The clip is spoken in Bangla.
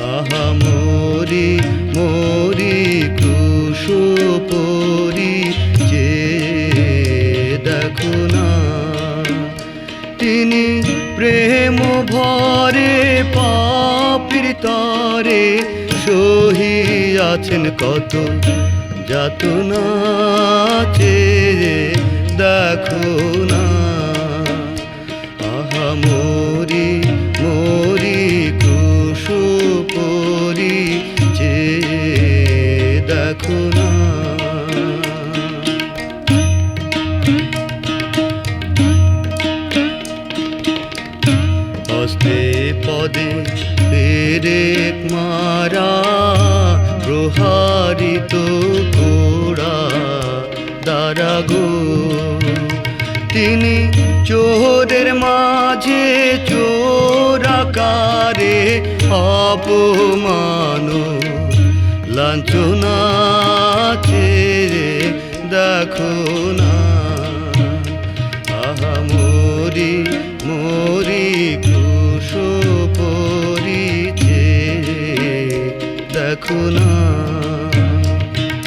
আহা মরি মরি কুশপরি যে দেখো না। তিনি প্রেম ভরে পাপির তরে সহিয়াছেন কত যাতনা চেয়ে দেখো হস্তে পদে পেরেক মারা, প্রহারিত ঘোড়া গো। তিনি চোরের মাঝে চোরাকারে অপমান লাঞ্ছনা ছেড়ে দেখো। দেখো না